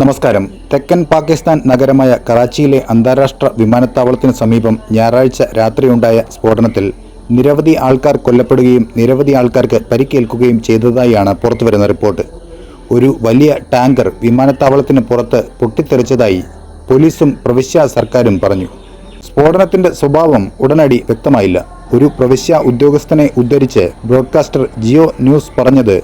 നമസ്കാരം. തെക്കൻ പാകിസ്ഥാൻ നഗരമായ കറാച്ചിയിലെ അന്താരാഷ്ട്ര വിമാനത്താവളത്തിന് സമീപം ഞായറാഴ്ച രാത്രിയുണ്ടായ സ്ഫോടനത്തിൽ നിരവധി ആൾക്കാർ കൊല്ലപ്പെടുകയും നിരവധി ആൾക്കാർക്ക് പരിക്കേൽക്കുകയും ചെയ്തതായാണ് പുറത്തുവരുന്ന റിപ്പോർട്ട്. ഒരു വലിയ ടാങ്കർ വിമാനത്താവളത്തിന് പുറത്ത് പൊട്ടിത്തെറിച്ചതായി പോലീസും പ്രവിശ്യ സർക്കാരും പറഞ്ഞു. സ്ഫോടനത്തിന്റെ സ്വഭാവം ഉടനടി വ്യക്തമായില്ല. ഒരു പ്രവിശ്യ ഉദ്യോഗസ്ഥനെ ഉദ്ധരിച്ച് ബ്രോഡ്കാസ്റ്റർ ജിയോ ന്യൂസ് പറഞ്ഞത്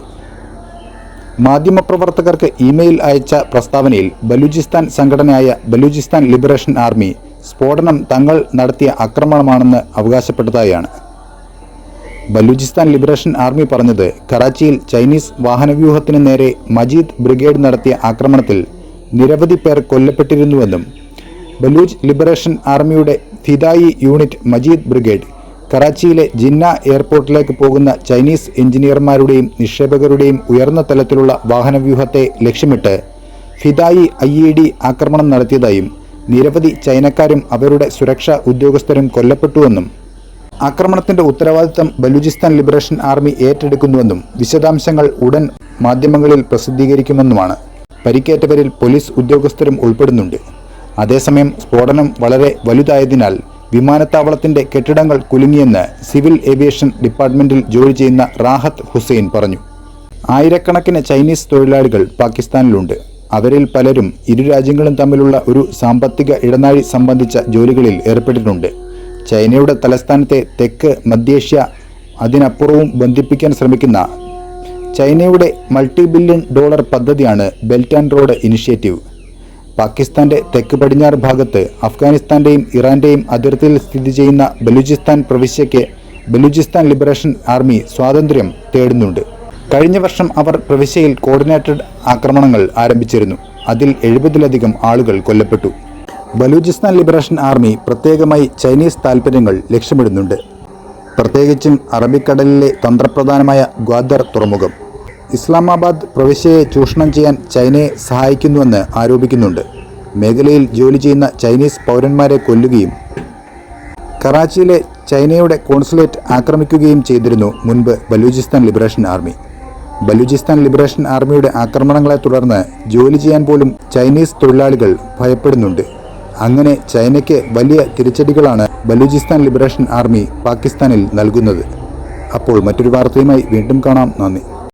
മാധ്യമപ്രവർത്തകർക്ക് ഇമെയിൽ അയച്ച പ്രസ്താവനയിൽ ബലൂചിസ്ഥാൻ സംഘടനയായ ബലൂചിസ്ഥാൻ ലിബറേഷൻ ആർമി സ്ഫോടനം തങ്ങൾ നടത്തിയ ആക്രമണമാണെന്ന് അവകാശപ്പെട്ടതായാണ്. ബലൂചിസ്ഥാൻ ലിബറേഷൻ ആർമി പറഞ്ഞത് കറാച്ചിയിൽ ചൈനീസ് വാഹനവ്യൂഹത്തിന് നേരെ മജീദ് ബ്രിഗേഡ് നടത്തിയ ആക്രമണത്തിൽ നിരവധി പേർ കൊല്ലപ്പെട്ടിരുന്നുവെന്നും ബലൂച്ച് ലിബറേഷൻ ആർമിയുടെ ഫിദായി യൂണിറ്റ് മജീദ് ബ്രിഗേഡ് കറാച്ചിയിലെ ജിന്ന എയർപോർട്ടിലേക്ക് പോകുന്ന ചൈനീസ് എഞ്ചിനീയർമാരുടെയും നിക്ഷേപകരുടെയും ഉയർന്ന തലത്തിലുള്ള വാഹനവ്യൂഹത്തെ ലക്ഷ്യമിട്ട് ഫിദായി ഐ ഇ ഡി ആക്രമണം നടത്തിയതായും നിരവധി ചൈനക്കാരും അവരുടെ സുരക്ഷാ ഉദ്യോഗസ്ഥരും കൊല്ലപ്പെട്ടുവെന്നും ആക്രമണത്തിന്റെ ഉത്തരവാദിത്തം ബലൂചിസ്ഥാൻ ലിബറേഷൻ ആർമി ഏറ്റെടുക്കുന്നുവെന്നും വിശദാംശങ്ങൾ ഉടൻ മാധ്യമങ്ങളിൽ പ്രസിദ്ധീകരിക്കുമെന്നുമാണ്. പരിക്കേറ്റവരിൽ പോലീസ് ഉദ്യോഗസ്ഥരും ഉൾപ്പെടുന്നുണ്ട്. അതേസമയം സ്ഫോടനം വളരെ വലുതായതിനാൽ വിമാനത്താവളത്തിന്റെ കെട്ടിടങ്ങൾ കുലുങ്ങിയെന്ന് സിവിൽ ഏവിയേഷൻ ഡിപ്പാർട്ട്മെന്റിൽ ജോലി ചെയ്യുന്ന റാഹത്ത് ഹുസൈൻ പറഞ്ഞു. ആയിരക്കണക്കിന് ചൈനീസ് തൊഴിലാളികൾ പാകിസ്ഥാനിലുണ്ട്. അവരിൽ പലരും ഇരു രാജ്യങ്ങളും തമ്മിലുള്ള ഒരു സാമ്പത്തിക ഇടനാഴി സംബന്ധിച്ച ജോലികളിൽ ഏർപ്പെട്ടിട്ടുണ്ട്. ചൈനയുടെ തലസ്ഥാനത്തെ തെക്ക് മധ്യേഷ്യ അതിനപ്പുറവും ബന്ധിപ്പിക്കാൻ ശ്രമിക്കുന്ന ചൈനയുടെ മൾട്ടി ബില്യൺ ഡോളർ പദ്ധതിയാണ് ബെൽറ്റ് ആൻഡ് റോഡ് ഇനിഷ്യേറ്റീവ്. പാകിസ്ഥാന്റെ തെക്ക് പടിഞ്ഞാറ് ഭാഗത്ത് അഫ്ഗാനിസ്ഥാന്റെയും ഇറാന്റെയും അതിർത്തിയിൽ സ്ഥിതി ചെയ്യുന്ന ബലൂചിസ്ഥാൻ പ്രവിശ്യയ്ക്ക് ബലൂചിസ്ഥാൻ ലിബറേഷൻ ആർമി സ്വാതന്ത്ര്യം തേടുന്നുണ്ട്. കഴിഞ്ഞ വർഷം അവർ പ്രവിശ്യയിൽ കോർഡിനേറ്റഡ് ആക്രമണങ്ങൾ ആരംഭിച്ചിരുന്നു. അതിൽ എഴുപതിലധികം ആളുകൾ കൊല്ലപ്പെട്ടു. ബലൂചിസ്ഥാൻ ലിബറേഷൻ ആർമി പ്രത്യേകമായി ചൈനീസ് താൽപ്പര്യങ്ങൾ ലക്ഷ്യമിടുന്നുണ്ട്. പ്രത്യേകിച്ചും അറബിക്കടലിലെ തന്ത്രപ്രധാനമായ ഗ്വാദർ തുറമുഖം. ഇസ്ലാമാബാദ് പ്രവിശ്യയെ ചൂഷണം ചെയ്യാൻ ചൈനയെ സഹായിക്കുന്നുവെന്ന് ആരോപിക്കുന്നുണ്ട്. മേഖലയിൽ ജോലി ചെയ്യുന്ന ചൈനീസ് പൗരന്മാരെ കൊല്ലുകയും കറാച്ചിയിലെ ചൈനയുടെ കോൺസുലേറ്റ് ആക്രമിക്കുകയും ചെയ്തിരുന്നു മുൻപ് Balochistan liberation army. Balochistan liberation ആർമിയുടെ ആക്രമണങ്ങളെ തുടർന്ന് ജോലി ചെയ്യാൻ പോലും ചൈനീസ് തൊഴിലാളികൾ ഭയപ്പെടുന്നുണ്ട്. അങ്ങനെ ചൈനയ്ക്ക് വലിയ തിരിച്ചടികളാണ് ബലൂചിസ്ഥാൻ ലിബറേഷൻ ആർമി പാകിസ്ഥാനിൽ നൽകുന്നത്. അപ്പോൾ മറ്റൊരു വാർത്തയുമായി വീണ്ടും കാണാം. നന്ദി.